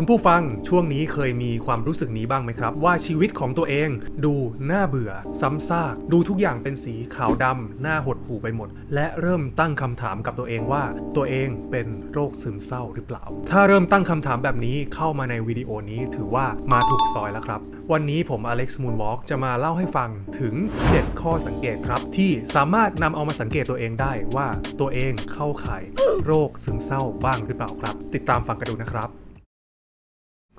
คุณผู้ฟังช่วงนี้เคยมีความรู้สึกนี้บ้างไหมครับ ว่าชีวิตของตัวเองดูน่าเบื่อ ซ้ำซาก ดูทุกอย่างเป็นสีขาวดำหน้าหดหู่ไปหมด และเริ่มตั้งคำถามกับตัวเองว่า ตัวเองเป็นโรคซึมเศร้าหรือเปล่า ถ้าเริ่มตั้งคำถามแบบนี้เข้ามาในวิดีโอนี้ถือว่ามาถูกซอยแล้วครับ วันนี้ผมอเล็กซ์มูนวอล์กจะมาเล่าให้ฟังถึง 7 ข้อสังเกตครับ ที่สามารถนำเอามาสังเกตตัวเองได้ว่าตัวเองเข้าข่ายโรคซึมเศร้าบ้างหรือเปล่าครับ ติดตามฟังกันดูนะครับ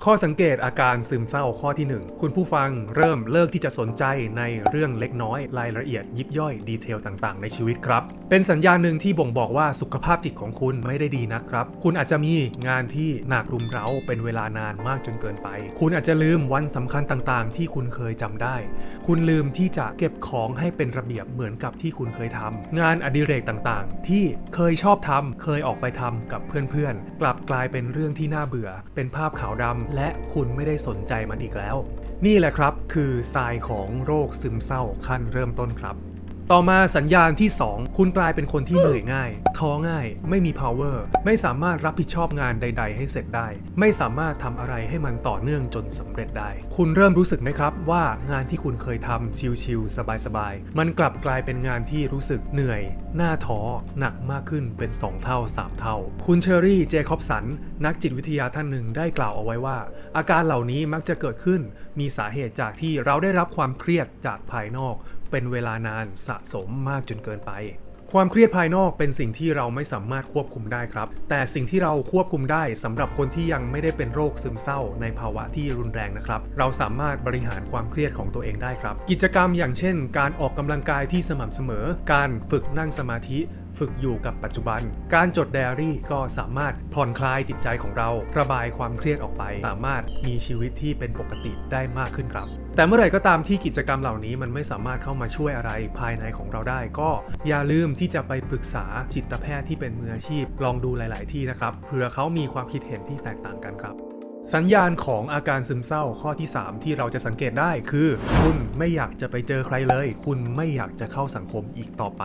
ข้อสังเกตอาการซึมเศร้าข้อที่ 1 คุณผู้ฟังเริ่มเลิกที่จะสนใจในเรื่องเล็กน้อยรายละเอียดยิบย่อยดีเทลต่างๆ ในชีวิตครับ เป็นสัญญาณหนึ่งที่บ่งบอกว่าสุขภาพจิตของคุณไม่ได้ดีนะครับ คุณอาจจะมีงานที่หนักรุมเร้าเป็นเวลานานมากจนเกินไป คุณอาจจะลืมวันสำคัญต่างๆ ที่คุณเคยจำได้ คุณลืมที่จะเก็บของให้เป็นระเบียบเหมือนกับที่คุณเคยทำงานอดิเรกต่างๆ ที่เคยชอบทำเคยออกไปทำกับเพื่อนๆ กลับกลายเป็นเรื่องที่น่าเบื่อ เป็นภาพขาวดำและคุณไม่ได้สนใจมันอีกแล้ว นี่แหละครับคือทรายของโรคซึมเศร้าขั้นเริ่มต้นครับ ต่อมาสัญญาณที่ 2 คุณกลายเป็นคนที่เหนื่อยง่าย ท้อง่าย ไม่มี power ไม่สามารถรับผิดชอบงานใด ๆ ให้เสร็จได้ ไม่สามารถทำอะไรให้มันต่อเนื่องจนสำเร็จได้ คุณเริ่มรู้สึกไหมครับว่างานที่คุณเคยทำชิลๆสบายๆมันกลับกลายเป็นงานที่รู้สึกเหนื่อย หน้าท้อหนักมากขึ้นเป็น 2 เท่า 3 เท่า คุณเชอรี่เจคอบสัน นักจิตวิทยาท่านหนึ่งได้กล่าวเอาไว้ว่า อาการเหล่านี้มักจะเกิดขึ้น มีสาเหตุจากที่เราได้รับความเครียดจากภายนอก เป็นเวลานานสะสมมากจนเกินไป ความเครียดภายนอกเป็นสิ่งที่เราไม่สามารถควบคุมได้ครับ แต่สิ่งที่เราควบคุมได้สำหรับคนที่ยังไม่ได้เป็นโรคซึมเศร้าในภาวะที่รุนแรงนะครับ เราสามารถบริหารความเครียดของตัวเองได้ครับ กิจกรรมอย่างเช่น การออกกำลังกายที่สม่ำเสมอ การฝึกนั่งสมาธิฝึกอยู่กับปัจจุบัน การจดไดอารี่ก็สามารถผ่อนคลายจิตใจของเรา ระบายความเครียดออกไป สามารถมีชีวิตที่เป็นปกติได้มากขึ้นครับ แต่เมื่อไหร่ก็ตามที่กิจกรรมเหล่านี้มันไม่สามารถเข้ามาช่วยอะไรภายในของเราได้ ก็อย่าลืมที่จะไปปรึกษาจิตแพทย์ที่เป็นมืออาชีพ ลองดูหลาย ๆ ที่นะครับเผื่อเขามีความคิดเห็นที่แตกต่างกันครับ สัญญาณของอาการซึมเศร้าข้อที่ 3 ที่เราจะสังเกตได้คือ คุณไม่อยากจะไปเจอใครเลย คุณไม่อยากจะเข้าสังคมอีกต่อไป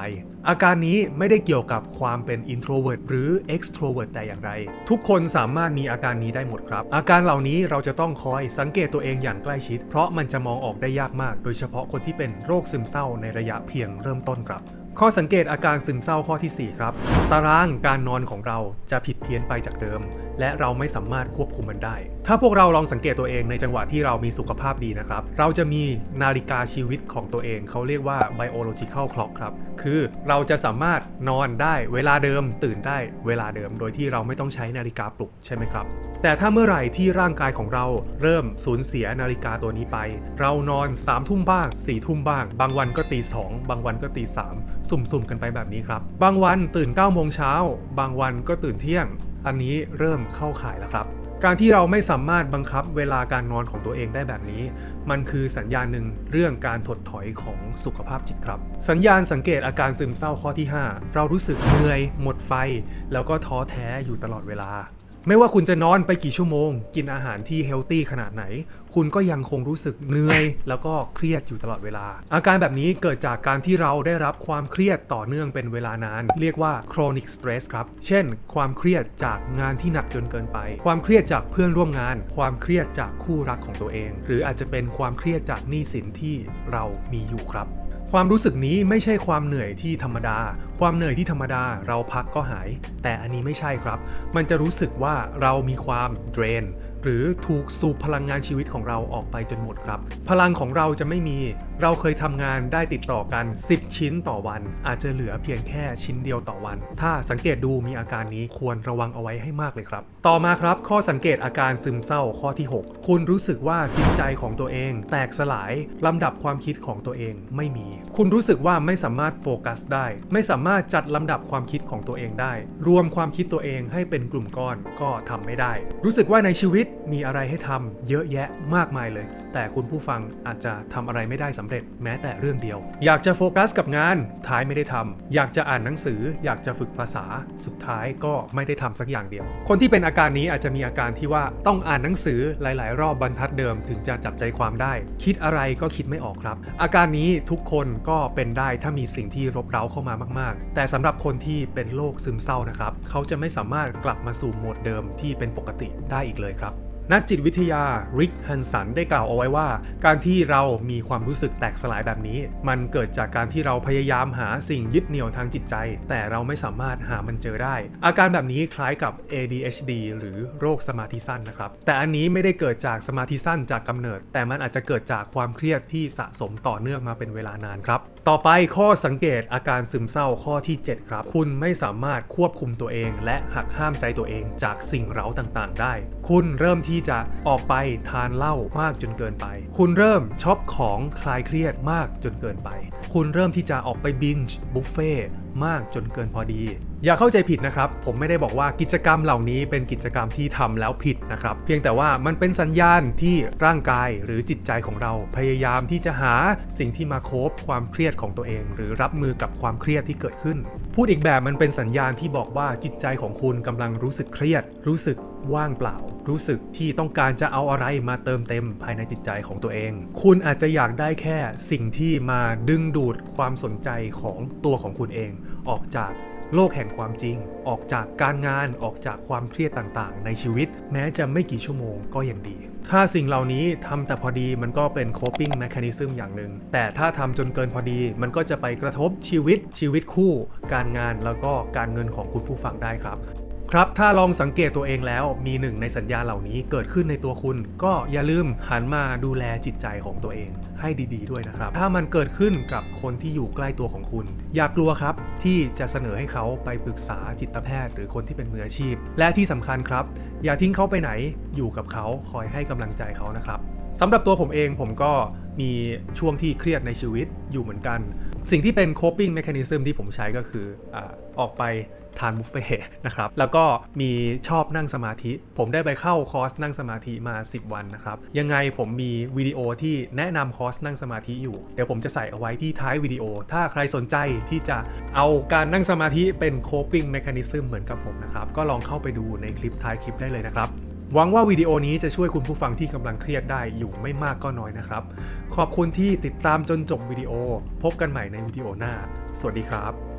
อาการนี้ไม่ได้เกี่ยวกับความเป็น introvert หรือ extrovert แต่อย่างไร ทุกคนสามารถมีอาการนี้ได้หมดครับ อาการเหล่านี้เราจะต้องคอยสังเกตตัวเองอย่างใกล้ชิด เพราะมันจะมองออกได้ยากมาก โดยเฉพาะคนที่เป็นโรคซึมเศร้าในระยะเพียงเริ่มต้นครับ ข้อสังเกตอาการซึมเศร้าข้อที่ 4 ครับ ตารางการนอนของเราจะผิดเพี้ยนไปจากเดิม และเราไม่สามารถควบคุมมันได้ ถ้าพวกเราลองสังเกตตัวเองในจังหวะที่เรามีสุขภาพดีนะครับ เราจะมีนาฬิกาชีวิตของตัวเองเขาเรียกว่า biological clock ครับ คือเราจะสามารถนอนได้เวลาเดิมตื่นได้เวลาเดิม โดยที่เราไม่ต้องใช้นาฬิกาปลุกใช่ไหมครับ แต่ถ้าเมื่อไหร่ที่ร่างกายของเราเริ่มสูญเสียนาฬิกาตัวนี้ไป เรานอน3ามทุ่มบ้าง4ี่ทุ่มบ้าง บางวันก็ตีสองบางวันก็ตีสามสุ่มๆกันไปแบบนี้ครับ บางวันตื่น9ก้าโมงเช้า บางวันก็ตื่นเที่ยง อันนี้เริ่มเข้าข่ายแล้วครับการที่เราไม่สามารถบังคับเวลาการนอนของตัวเองได้แบบนี้ มันคือสัญญาณหนึ่งเรื่องการถดถอยของสุขภาพจิตครับ สัญญาณสังเกตอาการซึมเศร้าข้อที่ 5 เรารู้สึกเหนื่อย หมดไฟ แล้วก็ท้อแท้อยู่ตลอดเวลา ไม่ว่าคุณจะนอนไปกี่ชั่วโมง กินอาหารที่เฮลตี้ขนาดไหน คุณก็ยังคงรู้สึกเหนื่อย แล้วก็เครียดอยู่ตลอดเวลา อาการแบบนี้เกิดจากการที่เราได้รับความเครียดต่อเนื่องเป็นเวลานาน เรียกว่า chronic stress ครับ เช่น ความเครียดจากงานที่หนักจนเกินไป ความเครียดจากเพื่อนร่วมงาน ความเครียดจากคู่รักของตัวเอง หรืออาจจะเป็นความเครียดจากหนี้สินที่เรามีอยู่ครับ ความรู้สึกนี้ไม่ใช่ความเหนื่อยที่ธรรมดา ความเหนื่อยที่ธรรมดาเราพักก็หาย แต่อันนี้ไม่ใช่ครับ มันจะรู้สึกว่าเรามีความเดรน หรือถูกสูบพลังงานชีวิตของเราออกไปจนหมดครับ พลังของเราจะไม่มี เราเคยทำงานได้ติดต่อกัน 10 ชิ้นต่อวัน อาจจะเหลือเพียงแค่ชิ้นเดียวต่อวัน ถ้าสังเกตดูมีอาการนี้ควรระวังเอาไว้ให้มากเลยครับ ต่อมาครับข้อสังเกตอาการซึมเศร้าข้อที่ 6 คุณรู้สึกว่าจิตใจของตัวเอง แตกสลายลำดับความคิดของตัวเองไม่มี คุณรู้สึกว่าไม่สามารถโฟกัสได้ ไม่สามารถจัดลำดับความคิดของตัวเองได้ รวมความคิดตัวเองให้เป็นกลุ่มก้อนก็ทำไม่ได้ รู้สึกว่าในชีวิตมีอะไรให้ทำเยอะแยะมากมายเลย แต่คุณผู้ฟังอาจจะทำอะไรไม่ได้สำเร็จแม้แต่เรื่องเดียว อยากจะโฟกัสกับงานท้ายไม่ได้ทำอยากจะอ่านหนังสือ อยากจะฝึกภาษาสุดท้ายก็ไม่ได้ทำสักอย่างเดียว คนที่เป็นอาการนี้อาจจะมีอาการที่ว่าต้องอ่านหนังสือหลาย ๆ รอบบรรทัดเดิมถึงจะจับใจความได้ คิดอะไรก็คิดไม่ออกครับ อาการนี้ทุกคนก็เป็นได้ถ้ามีสิ่งที่รบเร้าเข้ามามาก ๆ แต่สำหรับคนที่เป็นโรคซึมเศร้านะครับ เขาจะไม่สามารถกลับมาสู่โหมดเดิมที่เป็นปกติได้อีกเลยครับ นักจิตวิทยาริกฮันสันได้กล่าวเอาไว้ว่า การที่เรามีความรู้สึกแตกสลายแบบนี้ มันเกิดจากการที่เราพยายามหาสิ่งยึดเหนี่ยวทางจิตใจ แต่เราไม่สามารถหามันเจอได้ อาการแบบนี้คล้ายกับ ADHD หรือโรคสมาธิสั้นนะครับ แต่อันนี้ไม่ได้เกิดจากสมาธิสั้นจากกำเนิด แต่มันอาจจะเกิดจากความเครียดที่สะสมต่อเนื่องมาเป็นเวลานานครับ ต่อไปข้อสังเกตอาการซึมเศร้าข้อที่ 7 ครับ คุณไม่สามารถควบคุมตัวเอง และหักห้ามใจตัวเองจากสิ่งเร้าต่างๆ ได้ คุณเริ่มที่จะออกไปทานเหล้ามากจนเกินไป คุณเริ่มช็อปของคลายเครียดมากจนเกินไป คุณเริ่มที่จะออกไปบินจ์บุฟเฟ่มากจนเกินพอดี อย่าเข้าใจผิดนะครับ ผมไม่ได้บอกว่ากิจกรรมเหล่านี้เป็นกิจกรรมที่ทำแล้วผิดนะครับ เพียงแต่ว่ามันเป็นสัญญาณที่ร่างกายหรือจิตใจของเรา พยายามที่จะหาสิ่งที่มาโคบความเครียดของตัวเอง หรือรับมือกับความเครียดที่เกิดขึ้น พูดอีกแบบมันเป็นสัญญาณที่บอกว่าจิตใจของคุณกำลังรู้สึกเครียด รู้สึก ว่างเปล่า รู้สึกที่ต้องการจะเอาอะไรมาเติมเต็มภายในจิตใจของตัวเอง คุณอาจจะอยากได้แค่สิ่งที่มาดึงดูดความสนใจของตัวของคุณเอง ออกจากโลกแห่งความจริง ออกจากการงานออกจากความเครียดต่างๆ ในชีวิต แม้จะไม่กี่ชั่วโมงก็ยังดี ถ้าสิ่งเหล่านี้ทำแต่พอดีมันก็เป็น coping mechanism อย่างหนึ่ง แต่ถ้าทำจนเกินพอดี มันก็จะไปกระทบชีวิตชีวิตคู่ การงานแล้วก็การเงินของคุณผู้ฟังได้ครับ ครับ ถ้าลองสังเกตตัวเองแล้วมีหนึ่งในสัญญาเหล่านี้เกิดขึ้นในตัวคุณ ก็อย่าลืมหันมาดูแลจิตใจของตัวเองให้ดีๆด้วยนะครับ ถ้ามันเกิดขึ้นกับคนที่อยู่ใกล้ตัวของคุณ อย่ากลัวครับที่จะเสนอให้เขาไปปรึกษาจิตแพทย์ หรือคนที่เป็นมืออาชีพ และที่สำคัญครับ อย่าทิ้งเขาไปไหนอยู่กับเขาคอยให้กำลังใจเขานะครับสำหรับตัวผมเองผมก็ มีช่วงที่เครียดในชีวิตอยู่เหมือนกัน สิ่งที่เป็น coping mechanism ที่ผมใช้ก็คืออออกไปทานบุฟเฟ่ต์นะครับ แล้วก็มีชอบนั่งสมาธิ ผมได้ไปเข้าคอร์สนั่งสมาธิมา 10 วันนะครับ ยังไงผมมีวิดีโอที่แนะนำคอร์สนั่งสมาธิอยู่ เดี๋ยวผมจะใส่เอาไว้ที่ท้ายวิดีโอ ถ้าใครสนใจที่จะเอาการนั่งสมาธิเป็น coping mechanism เหมือนกับผมนะครับ ก็ลองเข้าไปดูในคลิปท้ายคลิปได้เลยนะครับ หวังว่าวิดีโอนี้จะช่วยคุณผู้ฟังที่กำลังเครียดได้อยู่ไม่มากก็น้อยนะครับ ขอบคุณที่ติดตามจนจบวิดีโอ พบกันใหม่ในวิดีโอหน้า สวัสดีครับ